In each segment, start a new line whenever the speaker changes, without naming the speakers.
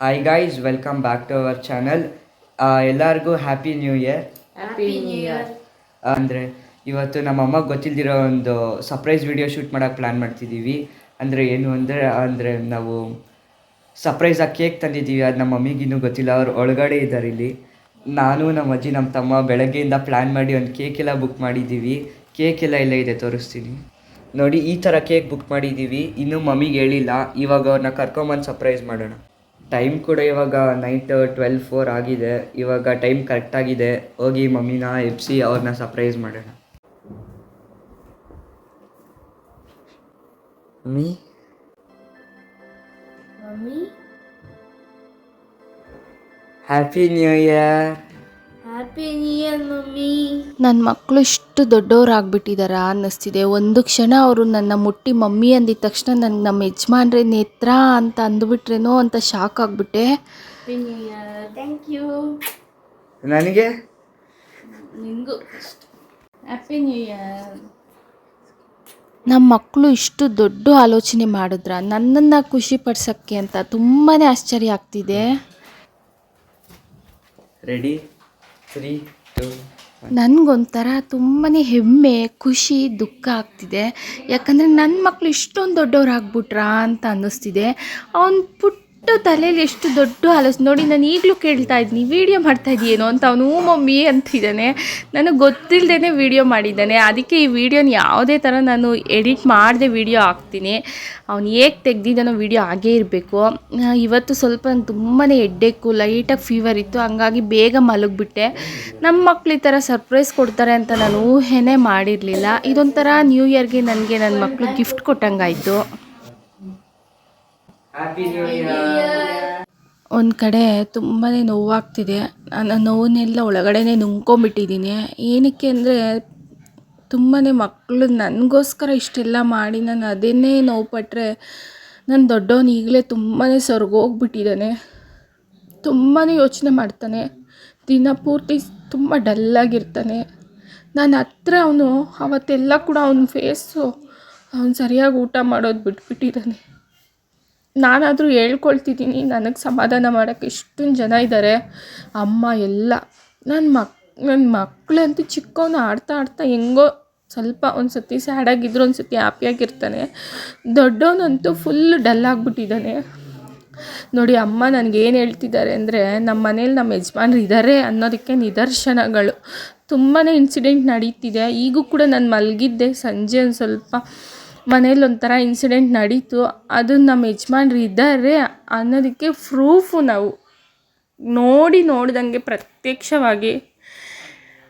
Hi guys welcome back to our channel ಎಲ್ಲರಿಗೂ happy new year
happy new year
ಅಂದರೆ ಇವತ್ತು ನಮ್ಮ ಅಮ್ಮಗೆ ಗೊತ್ತಿಲ್ದಿರೋ ಒಂದು ಸರ್ಪ್ರೈಸ್ ವಿಡಿಯೋ ಶೂಟ್ ಮಾಡೋಕ್ಕೆ ಪ್ಲ್ಯಾನ್ ಮಾಡ್ತಿದ್ದೀವಿ ಅಂದರೆ ಏನು ಅಂದರೆ ಅಂದರೆ ನಾವು ಸರ್ಪ್ರೈಸಾಗಿ ಕೇಕ್ ತಂದಿದ್ದೀವಿ ಅದು ನಮ್ಮ ಮಮ್ಮಿಗೆ ಇನ್ನೂ ಗೊತ್ತಿಲ್ಲ. ಅವ್ರು ಒಳಗಡೆ ಇದ್ದಾರೆ ಇಲ್ಲಿ. ನಾನು ನಮ್ಮ ಅಜ್ಜಿ ನಮ್ಮ ತಮ್ಮ ಬೆಳಗ್ಗೆಯಿಂದ ಪ್ಲ್ಯಾನ್ ಮಾಡಿ ಒಂದು ಕೇಕ್ ಎಲ್ಲ ಬುಕ್ ಮಾಡಿದ್ದೀವಿ ಕೇಕ್ ಎಲ್ಲ ಇಲ್ಲೇ ಇದೆ ತೋರಿಸ್ತೀನಿ. ನೋಡಿ ಈ ಥರ ಕೇಕ್ ಬುಕ್ ಮಾಡಿದ್ದೀವಿ ಇನ್ನೂ ಮಮ್ಮಿಗೆ ಹೇಳಿಲ್ಲ. ಇವಾಗ ಅವ್ರನ್ನ ಕರ್ಕೊಂಬಂದು ಸರ್ಪ್ರೈಸ್ ಮಾಡೋಣ. ಟೈಮ್ ಕೂಡ ಇವಾಗ ನೈಟ್ ಟ್ವೆಲ್ ಫೋರ್ ಆಗಿದೆ. ಇವಾಗ ಟೈಮ್ ಕರೆಕ್ಟಾಗಿದೆ ಹೋಗಿ ಮಮ್ಮಿನ ಎಬ್ಸಿ ಅವ್ರನ್ನ ಸರ್ಪ್ರೈಸ್ ಮಾಡೋಣ. Mummy?
Mummy?
Happy new year
ನನ್ನ ಮಕ್ಕಳು ಇಷ್ಟು ದೊಡ್ಡವರಾಗ್ಬಿಟ್ಟಿದಾರ ಅನ್ನಿಸ್ತಿದೆ. ಒಂದು ಕ್ಷಣ ಅವರು ನನ್ನ ಮುಟ್ಟಿ ಮಮ್ಮಿ ಅಂದಿದ ತಕ್ಷಣ ನನಗೆ ನಮ್ಮ ಯಜಮಾನ್ರೆ ನೇತ್ರ ಅಂತ ಅಂದುಬಿಟ್ರೇನೋ ಅಂತ shock ಆಗಿಬಿಟ್ಟೆ.
Happy new year thank you
ನನಗೆ?
ನಿಂಗೂ. ಹ್ಯಾಪಿ ನ್ಯೂ ಇಯರ್
ನಮ್ಮ ಮಕ್ಕಳು ಇಷ್ಟು ದೊಡ್ಡ ಆಲೋಚನೆ ಮಾಡಿದ್ರ ನನ್ನನ್ನು ಖುಷಿ ಪಡ್ಸೋಕ್ಕೆ ಅಂತ ತುಂಬಾ ಆಶ್ಚರ್ಯ ಆಗ್ತಿದೆ.
ರೆಡಿ ತ್ರೀ ಟು
ನನಗೊಂಥರ ತುಂಬಾ ಹೆಮ್ಮೆ, ಖುಷಿ, ದುಃಖ ಆಗ್ತಿದೆ. ಯಾಕಂದರೆ ನನ್ನ ಮಕ್ಕಳು ಇಷ್ಟೊಂದು ದೊಡ್ಡವರಾಗ್ಬಿಟ್ರಾ ಅಂತ ಅನ್ನಿಸ್ತಿದೆ. ಅವ್ನು ಪುಟ್ಟ ತಲೆಯಲ್ಲಿ ಎಷ್ಟು ದೊಡ್ಡ ಆಲೋಚನೆ. ನೋಡಿ, ನಾನು ಈಗಲೂ ಕೇಳ್ತಾ ಇದ್ದೀನಿ, ವೀಡಿಯೋ ಮಾಡ್ತಾ ಇದೆಯೇನೋ ಅಂತ ಅವನು ಮಮ್ಮಿ ಅಂತಿದ್ದಾನೆ. ನನಗೆ ಗೊತ್ತಿಲ್ಲದೇ ವೀಡಿಯೋ ಮಾಡಿದ್ದಾನೆ. ಅದಕ್ಕೆ ಈ ವಿಡಿಯೋನ ಯಾವುದೇ ಥರ ನಾನು ಎಡಿಟ್ ಮಾಡದೆ ವೀಡಿಯೋ ಹಾಕ್ತೀನಿ. ಅವ್ನು ಹೇಗೆ ತೆಗ್ದಿದ್ದಾನೋ ವೀಡಿಯೋ ಹಾಗೇ ಇರಬೇಕು. ಇವತ್ತು ಸ್ವಲ್ಪ ನಂಗೆ ತುಂಬಾ ಎಡ್ಡೆಕ್ಕು ಲೈಟಾಗಿ ಫೀವರ್ ಇತ್ತು, ಹಂಗಾಗಿ ಬೇಗ ಮಲಗಿಬಿಟ್ಟೆ. ನಮ್ಮ ಮಕ್ಳು ಈ ಥರ ಸರ್ಪ್ರೈಸ್ ಕೊಡ್ತಾರೆ ಅಂತ ನಾನು ಊಹೆನೇ ಮಾಡಿರಲಿಲ್ಲ. ಇದೊಂಥರ ನ್ಯೂ ಇಯರ್ಗೆ ನನಗೆ ನನ್ನ ಮಕ್ಕಳು ಗಿಫ್ಟ್ ಕೊಟ್ಟಂಗಾಯಿತು. ಒಂದು ಕಡೆ ತುಂಬಾ ನೋವಾಗ್ತಿದೆ. ನಾನು ನೋವನ್ನೆಲ್ಲ ಒಳಗಡೆನೆ ನುಂಗ್ಕೊಂಬಿಟ್ಟಿದ್ದೀನಿ ಏನಕ್ಕೆ ಅಂದರೆ ತುಂಬಾ ಮಕ್ಕಳು ನನಗೋಸ್ಕರ ಇಷ್ಟೆಲ್ಲ ಮಾಡಿ ನಾನು ಅದನ್ನೇ ನೋವು ಪಟ್ಟರೆ ನನ್ನ ದೊಡ್ಡವನು ಈಗಲೇ ತುಂಬಾ ಸೊರ್ಗೋಗ್ಬಿಟ್ಟಿದ್ದಾನೆ ತುಂಬಾ ಯೋಚನೆ ಮಾಡ್ತಾನೆ. ದಿನ ಪೂರ್ತಿ ತುಂಬ ಡಲ್ಲಾಗಿರ್ತಾನೆ. ನಾನು ಹತ್ರ ಅವನು ಅವತ್ತೆಲ್ಲ ಕೂಡ ಅವನ ಫೇಸು ಅವನು ಸರಿಯಾಗಿ ಊಟ ಮಾಡೋದು ಬಿಟ್ಬಿಟ್ಟಿದ್ದಾನೆ ನಾನಾದರೂ ಹೇಳ್ಕೊಳ್ತಿದ್ದೀನಿ. ನನಗೆ ಸಮಾಧಾನ ಮಾಡೋಕ್ಕೆ ಇಷ್ಟೊಂದು ಜನ ಇದ್ದಾರೆ ಅಮ್ಮ ಎಲ್ಲ ನನ್ನ ಮಕ್ ನನ್ನ ಮಕ್ಕಳಂತೂ ಚಿಕ್ಕವನು ಆಡ್ತಾ ಆಡ್ತಾ ಹೆಂಗೋ ಸ್ವಲ್ಪ ಒಂದು ಸತಿ ಸ್ಯಾಡಾಗಿದ್ರು ಒಂದು ಸತಿ ಹ್ಯಾಪಿಯಾಗಿರ್ತಾನೆ ದೊಡ್ಡವನಂತೂ ಫುಲ್ ಡಲ್ ಆಗಿಬಿಟ್ಟಿದ್ದಾನೆ. ನೋಡಿ ಅಮ್ಮ ನನಗೆ ಏನು ಹೇಳ್ತಿದ್ದಾರೆ ಅಂದರೆ ನಮ್ಮ ಮನೇಲಿ ನಮ್ಮ ಯಜಮಾನ್ರು ಇದ್ದಾರೆ ಅನ್ನೋದಕ್ಕೆ ನಿದರ್ಶನಗಳು. ತುಂಬಾ ಇನ್ಸಿಡೆಂಟ್ ನಡೀತಿದೆ. ಈಗೂ ಕೂಡ ನಾನು ಮಲಗಿದ್ದೆ ಸಂಜೆ ಒಂದು ಸ್ವಲ್ಪ. ಮನೇಲಿ ಒಂಥರ ಇನ್ಸಿಡೆಂಟ್ ನಡೀತು. ಅದು ನಮ್ಮ ಯಜಮಾನ್ರು ಇದ್ದಾರೆ ಅನ್ನೋದಕ್ಕೆ ಪ್ರೂಫು ನಾವು. ನೋಡಿ ನೋಡ್ದಂಗೆ ಪ್ರತ್ಯಕ್ಷವಾಗಿ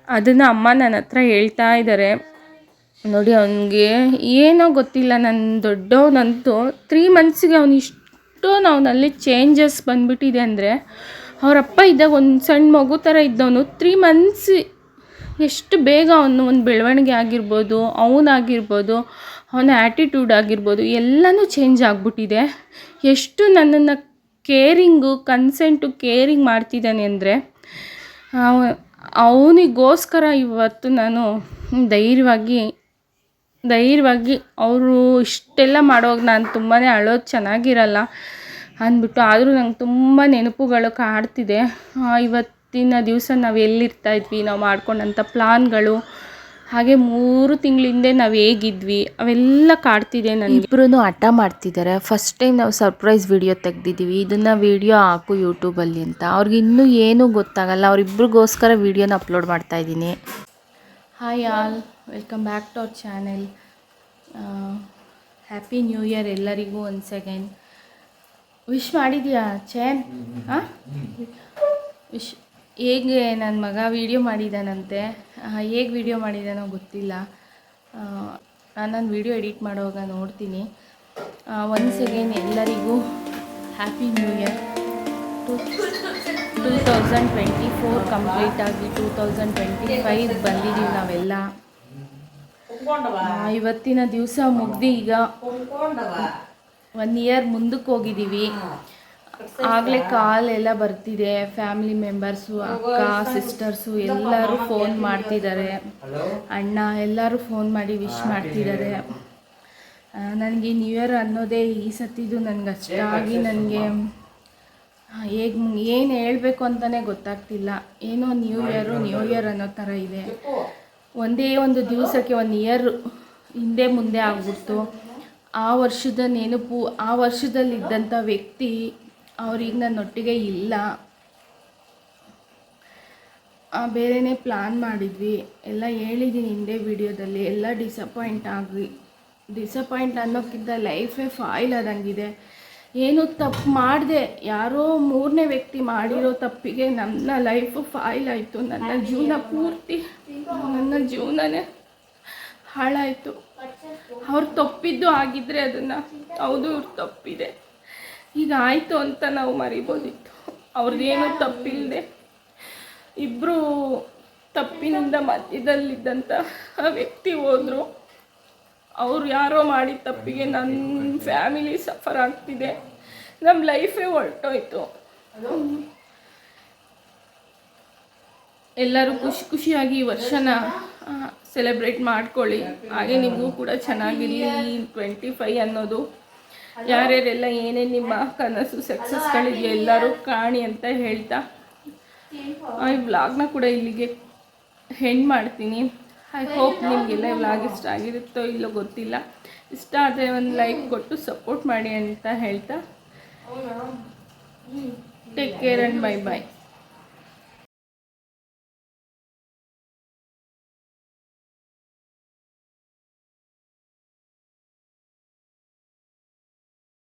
ಅದನ್ನು ಅಮ್ಮ ನನ್ನ ಹತ್ರ ಹೇಳ್ತಾ ಇದ್ದಾರೆ ನೋಡಿ ಅವನಿಗೆ ಏನೋ ಗೊತ್ತಿಲ್ಲ ನನ್ನ ದೊಡ್ಡವನಂತೂ ತ್ರೀ ಮಂತ್ಸಿಗೆ ಅವನು ಇಷ್ಟೊಂದು ಅವನಲ್ಲಿ ಚೇಂಜಸ್ ಬಂದುಬಿಟ್ಟಿದೆ ಅಂದರೆ ಅವರಪ್ಪ ಇದ್ದಾಗ ಒಂದು ಸಣ್ಣ ಮಗು ಥರ ಇದ್ದವನು. ತ್ರೀ ಮಂತ್ಸ್ ಎಷ್ಟು ಬೇಗ ಅವನು ಒಂದು ಬೆಳವಣಿಗೆ ಆಗಿರ್ಬೋದು ಅವನಾಗಿರ್ಬೋದು ಅವನ ಆ್ಯಟಿಟ್ಯೂಡ್ ಆಗಿರ್ಬೋದು, ಎಲ್ಲನೂ ಚೇಂಜ್ ಆಗಿಬಿಟ್ಟಿದೆ. ಎಷ್ಟು ನನ್ನನ್ನು ಕೇರಿಂಗು ಕನ್ಸೆಂಟು ಕೇರಿಂಗ್ ಮಾಡ್ತಿದ್ದಾನೆ ಅಂದರೆ ಅವನಿಗೋಸ್ಕರ ಇವತ್ತು ನಾನು ಧೈರ್ಯವಾಗಿ ಧೈರ್ಯವಾಗಿ ಅವರು ಇಷ್ಟೆಲ್ಲ ಮಾಡುವಾಗ ನಾನು ತುಂಬಾ ಅಳೋದು ಚೆನ್ನಾಗಿರಲ್ಲ ಅಂದ್ಬಿಟ್ಟು, ಆದರೂ ನಂಗೆ ತುಂಬ ನೆನಪುಗಳು ಕಾಡ್ತಿದೆ. ಇವತ್ತಿನ ದಿವಸ ನಾವು ಎಲ್ಲಿರ್ತಾ ಇದ್ವಿ, ನಾವು ಮಾಡ್ಕೊಂಡಂಥ ಪ್ಲಾನ್ಗಳು ಹಾಗೆ ಮೂರು ತಿಂಗಳ ಹಿಂದೆ ನಾವು ಹೇಗಿದ್ವಿ ಅವೆಲ್ಲ ಕಾಡ್ತಿದೆ ನನಗೆ ಇಬ್ಬರೂ ಹಠ ಮಾಡ್ತಿದ್ದಾರೆ ಫಸ್ಟ್ ಟೈಮ್ ನಾವು ಸರ್ಪ್ರೈಸ್ ವಿಡಿಯೋ ತೆಗ್ದಿದ್ದೀವಿ ಇದನ್ನು ವಿಡಿಯೋ ಹಾಕು ಯೂಟ್ಯೂಬಲ್ಲಿ ಅಂತ. ಅವ್ರಿಗೆ ಇನ್ನೂ ಏನೂ ಗೊತ್ತಾಗಲ್ಲ. ಅವರಿಬ್ರಿಗೋಸ್ಕರ ವಿಡಿಯೋನ ಅಪ್ಲೋಡ್ ಮಾಡ್ತಾ ಇದ್ದೀನಿ. Hi all welcome back to our channel happy new year ಎಲ್ಲರಿಗೂ ಒನ್ಸ್ ಅಗೈನ್ ವಿಶ್ ಮಾಡಿದ್ಯಾ ಚೇನ್ ಹಾಂ? ವಿಶ್ ಹೇಗೆ ನನ್ನ ಮಗ ವೀಡಿಯೋ ಮಾಡಿದ್ದಾನಂತೆ ಹೇಗೆ ವೀಡಿಯೋ ಮಾಡಿದ್ದಾನೋ ಗೊತ್ತಿಲ್ಲ. ನಾನು ವೀಡಿಯೋ ಎಡಿಟ್ ಮಾಡುವಾಗ ನೋಡ್ತೀನಿ. ಒನ್ಸ್ ಅಗೇನ್ ಎಲ್ಲರಿಗೂ happy new year to two thousand twenty four complete ಆಗಿ ಟೂ ತೌಸಂಡ್ ಟ್ವೆಂಟಿ ಫೈವ್ ಬಂದಿದ್ದೀವಿ ನಾವೆಲ್ಲ ಇವತ್ತಿನ ದಿವಸ ಮುಗ್ದು ಈಗ ಒನ್ ಇಯರ್ ಮುಂದಕ್ಕೆ ಹೋಗಿದ್ದೀವಿ ಆಗಲೇ ಕಾಲ್ ಎಲ್ಲ ಬರ್ತಿದೆ ಫ್ಯಾಮಿಲಿ ಮೆಂಬರ್ಸು ಅಕ್ಕ ಸಿಸ್ಟರ್ಸು ಎಲ್ಲರೂ ಫೋನ್ ಮಾಡ್ತಿದ್ದಾರೆ. ಅಣ್ಣ ಎಲ್ಲರೂ ಫೋನ್ ಮಾಡಿ ವಿಶ್ ಮಾಡ್ತಿದ್ದಾರೆ. ನನಗೆ ನ್ಯೂ ಇಯರ್ ಅನ್ನೋದೇ ಈ ಸತಿದು ನನಗೆ ಅಷ್ಟಾಗಿ ನನಗೆ ಹೇಗೆ ಏನು ಹೇಳಬೇಕು ಅಂತಲೇ ಗೊತ್ತಾಗ್ತಿಲ್ಲ. ಏನೋ ನ್ಯೂ ಇಯರು ನ್ಯೂ ಇಯರ್ ಅನ್ನೋ ಥರ ಇದೆ. ಒಂದೇ ಒಂದು ದಿವಸಕ್ಕೆ ಒಂದು ಇಯರ್ ಹಿಂದೆ ಮುಂದೆ ಆಗ್ಬಿಡ್ತು. ಆ ವರ್ಷದ ನೆನಪು, ಆ ವರ್ಷದಲ್ಲಿದ್ದಂಥ ವ್ಯಕ್ತಿ ಅವ್ರೀಗ ನನ್ನೊಟ್ಟಿಗೆ ಇಲ್ಲ. ಆ, ಬೇರೆನೇ ಪ್ಲ್ಯಾನ್ ಮಾಡಿದ್ವಿ. ಎಲ್ಲ ಹೇಳಿದ್ದೀನಿ ಹಿಂದೆ ವಿಡಿಯೋದಲ್ಲಿ. ಎಲ್ಲ ಡಿಸಪಾಯಿಂಟ್ ಆಗಿ. ಡಿಸಪಾಯಿಂಟ್ ಅನ್ನೋಕ್ಕಿಂತ ಲೈಫೇ ಫಾಯಿಲ್ ಆದಂಗಿದೆ. ಏನು ತಪ್ಪು ಮಾಡಿದೆ. ಯಾರೋ ಮೂರನೇ ವ್ಯಕ್ತಿ ಮಾಡಿರೋ ತಪ್ಪಿಗೆ ನನ್ನ ಲೈಫು ಫಾಯ್ಲ್ ಆಯಿತು. ನನ್ನ ಜೀವನ ಪೂರ್ತಿ ನನ್ನ ಜೀವನನೇ ಹಾಳಾಯಿತು. ಅವ್ರು ತಪ್ಪಿದ್ದು ಆಗಿದ್ದರೆ ಅದನ್ನು ಹೌದು ಇವ್ರು ತಪ್ಪಿದೆ. ಈಗ ಆಯಿತು ಅಂತ ನಾವು ಮರಿಬೋದಿತ್ತು. ಅವ್ರದ್ದೇನು ತಪ್ಪಿಲ್ಲದೆ ಇಬ್ಬರು ತಪ್ಪಿನಿಂದ ಮಧ್ಯದಲ್ಲಿದ್ದಂಥ ವ್ಯಕ್ತಿ ಹೋದರು. ಅವ್ರು ಯಾರೋ ಮಾಡಿದ ತಪ್ಪಿಗೆ ನನ್ನ ಫ್ಯಾಮಿಲಿ ಸಫರ್ ಆಗ್ತಿದೆ. ನಮ್ಮ ಲೈಫೇ ಹೊರಟೋಯ್ತು. ಎಲ್ಲರೂ ಖುಷಿ ಖುಷಿಯಾಗಿ ವರ್ಷನ ಸೆಲೆಬ್ರೇಟ್ ಮಾಡ್ಕೊಳ್ಳಿ. ಹಾಗೆ ನಿಮಗೂ ಕೂಡ ಚೆನ್ನಾಗಿರಲಿ ಟ್ವೆಂಟಿ ಫೈ ಅನ್ನೋದು. ಯಾರ್ಯಾರೆಲ್ಲ ಏನೇನು ನಿಮ್ಮ ಕನಸು ಸಕ್ಸಸ್ಗಳಿದೆ ಎಲ್ಲರೂ ಕಾಣಿ ಅಂತ ಹೇಳ್ತಾ. ಈ ವ್ಲಾಗ್ನ ಕೂಡ ಇಲ್ಲಿಗೆ ಹೆಂಡ್ ಮಾಡ್ತೀನಿ. ಐ ಹೋಪ್ ನಿಮಗೆಲ್ಲ ವ್ಲಾಗ್ ಇಷ್ಟ ಆಗಿರುತ್ತೋ ಇಲ್ಲೋ ಗೊತ್ತಿಲ್ಲ. ಇಷ್ಟ ಆದರೆ ಒಂದು ಲೈಕ್ ಕೊಟ್ಟು ಸಪೋರ್ಟ್ ಮಾಡಿ ಅಂತ ಹೇಳ್ತಾ. Take care and bye bye